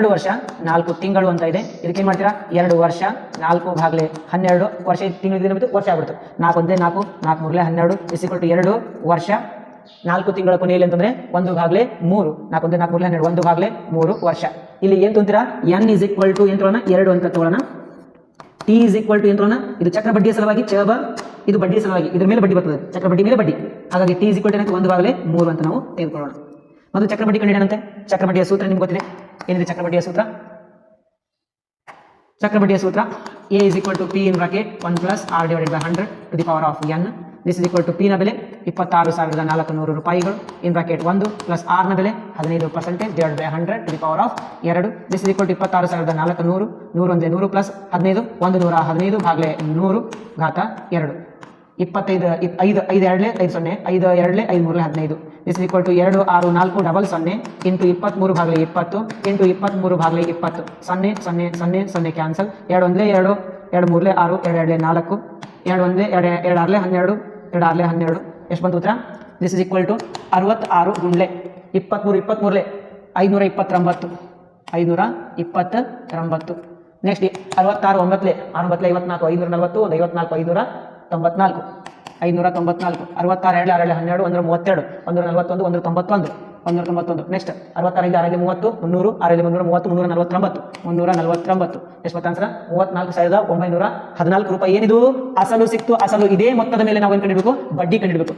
ಎರಡು ವರ್ಷ, ನಾಲ್ಕು ತಿಂಗಳು ಅಂತ ಇದೆ. ಇದಕ್ಕೆ ಏನು ಮಾಡ್ತೀರಾ? ಎರಡು ವರ್ಷ, ನಾಲ್ಕು ಭಾಗಲೆ ಹನ್ನೆರಡು ವರ್ಷ ತಿಂಗಳು ದಿನ ಬಿಟ್ಟು ವರ್ಷ ಆಗ್ಬಿಡ್ತು. ನಾಲ್ಕು ಒಂದೇ ನಾಲ್ಕು ನಾಲ್ಕು ಮೂರಲೆ ಹನ್ನೆರಡು ಇಸಿಕೊಟ್ಟು ಎರಡು ವರ್ಷ, ನಾಲ್ಕು ತಿಂಗಳ ಕೊನೆಯಲ್ಲಿ ಅಂತಂದ್ರೆ ಒಂದು ಭಾಗಲೆ ಮೂರು. ನಾಲ್ಕು ಒಂದೇ ನಾಲ್ಕು ಮೂರಲೆ ಹನ್ನೆರಡು, ಒಂದು ಭಾಗಲೆ ಮೂರು ವರ್ಷ. ಇಲ್ಲಿ ಏನು ತೊಂದಿರಾ ಎನ್ ಇಸ್ ಈಕ್ವಲ್ ಟು ತಗೊಳ್ಳೋಣ ಎರಡು ಅಂತ ತಗೊಳ್ಳೋಣ ಟಿ ಇಸ್ ಈಕ್ವಲ್ ಟು ತಗೊಳ್ಳೋಣ ಇದು ಚಕ್ರ ಬಡ್ಡಿಯ ಸಲುವಾಗಿ, ಚ, ಬ, ಇದು ಬಡ್ಡಿಯ ಸಲುವಾಗಿ. ಇದ್ರ ಮೇಲೆ ಬಡ್ಡಿ ಬರ್ತದೆ. ಚಕ್ರ ಬಡ್ಡಿ ಮೇಲೆ ಬಡ್ಡಿ. ಹಾಗಾಗಿ ಟಿ ಇಸ್ ಈಕ್ವಲ್ ಟು ಒಂದು ಭಾಗಲೆ ಮೂರು ಅಂತ ನಾವು ತೆಗೆದುಕೊಳ್ಳೋಣ. ಮತ್ತು ಚಕ್ರ ಬಡ್ಡಿ ಕಂಡಿಡಂತೆ ಚಕ್ರ ಬಡ್ಡಿಯ ಸೂತ್ರ ನಿಮ್ಗೆ ಗೊತ್ತಿದೆ. ಏನಿದೆ ಚಕ್ರಬಡ್ಡಿಯ ಸೂತ್ರ? ಚಕ್ರಬಡ್ಡಿಯ ಸೂತ್ರ A is equal to P in bracket one plus R divided by hundred to the power of n this is equal to ಪಿನ ಬೆಲೆ, ಇಪ್ಪತ್ತಾರು ಸಾವಿರದ ನಾಲ್ಕು ನೂರು ರೂಪಾಯಿಗಳು. ಇನ್ ಬ್ರಾಕೆಟ್ ಒಂದು ಪ್ಲಸ್ ಆರ್ನ ಬೆಲೆ, ಹದಿನೈದು percentage divide by hundred to the power of ಎರಡು. ದಿಸ್ ಇಸ್ ಈಕ್ವಲ್ ಟು ಇಪ್ಪತ್ತಾರು ಸಾವಿರದ ನಾಲ್ಕು ನೂರು ನೂರೊಂದೇ ನೂರು ಪ್ಲಸ್ ಹದಿನೈದು, ಒಂದು ನೂರ ಹದಿನೈದು ಭಾಗಲೇ ನೂರು ಘಾತ ಎರಡು. ಇಪ್ಪತ್ತೈದು, ಇಪ್, ಐದು ಐದು ಎರಡಲೇ ಐದು ಸೊನ್ನೆ, ಐದು ಎರಡಲೇ ಐದು ಮೂರಲೇ ಹದಿನೈದು. ಇಸ್ ಈಕ್ವಲ್ ಟು ಎರಡು, ಆರು, ನಾಲ್ಕು ಡಬಲ್ ಸೊನ್ನೆ ಇಂಟು ಇಪ್ಪತ್ತ್ಮೂರು ಭಾಗಲಿ ಇಪ್ಪತ್ತು ಇಂಟು ಇಪ್ಪತ್ತ್ಮೂರು ಭಾಗಲಿ ಇಪ್ಪತ್ತು. ಸೊನ್ನೆ ಸೊನ್ನೆ ಸೊನ್ನೆ ಸೊನ್ನೆ ಕ್ಯಾನ್ಸಲ್ ಎರಡು, ಒಂದಲೇ, ಎರಡು ಎರಡು ಮೂರಲೇ, ಆರು, ಎರಡು, ಎರಡಲೇ, ನಾಲ್ಕು. ಎರಡು ಒಂದೇ ಎರಡು ಎರಡು ಆರಲೇ, ಹನ್ನೆರಡು, ಎರಡು ಆರಲೇ, ಹನ್ನೆರಡು. ಎಷ್ಟು ಬಂತು ಉತ್ತರ? ದಿಸ್ ಇಸ್ ಈಕ್ವಲ್ ಟು ಅರವತ್ತಾರು ಗುಂಡ್ಲೆ ಇಪ್ಪತ್ತ್ಮೂರು ಇಪ್ಪತ್ತ್ಮೂರಲೇ ಐದುನೂರ ಇಪ್ಪತ್ತೊಂಬತ್ತು. ಐನೂರ ಇಪ್ಪತ್ತೊಂಬತ್ತು. ನೆಕ್ಸ್ಟ್ ಅರವತ್ತಾರು, ಒಂಬತ್ತಲೇ ಒಂಬತ್ತಲೇ ಐವತ್ನಾಲ್ಕು ಐನೂರ ನಲವತ್ತು, ಒಂದು ಐವತ್ನಾಲ್ಕು ಐನೂರ ತೊಂಬತ್ನಾಲ್ಕು ಐನೂರ ತೊಂಬತ್ನಾಲ್ಕು ಅರವತ್ತಾರು ಎರಡು ಆರೇಳು ಹನ್ನೆರಡು, ಒಂದರ ಮೂವತ್ತೆರಡು ಒಂದರ ನಲವತ್ತೊಂದು ಒಂದರ ತೊಂಬತ್ತೊಂದು ಒಂದರ ತೊಂಬತ್ತೊಂದು ನೆಕ್ಸ್ಟ್ ಅರವತ್ತಾರೈದು ಆರಲ್ಲಿ ಮೂವತ್ತು, ಮುನ್ನೂರು ಆರಲ್ಲಿ ಮುನ್ನೂರ, ಮೂವತ್ತು ಮುನ್ನೂರ ನಲವತ್ತೊಂಬತ್ತು ಮುನ್ನೂರ ನಲವತ್ತೊಂಬತ್ತು ಎಷ್ಟು ಗೊತ್ತಾನ್ಸರ ಮೂವತ್ನಾಲ್ಕು ಸಾವಿರದ ಒಂಬೈನೂರ ಹದಿನಾಲ್ಕು ರೂಪಾಯಿ ಏನಿದು? ಅಸಲು ಸಿಕ್ತು, ಅಸಲು ಇದೇ ಮೊತ್ತದ ಮೇಲೆ ನಾವು ಏನು ಕಂಡಿಡಬೇಕು? ಬಡ್ಡಿ ಕಂಡಿಡ್ಬೇಕು.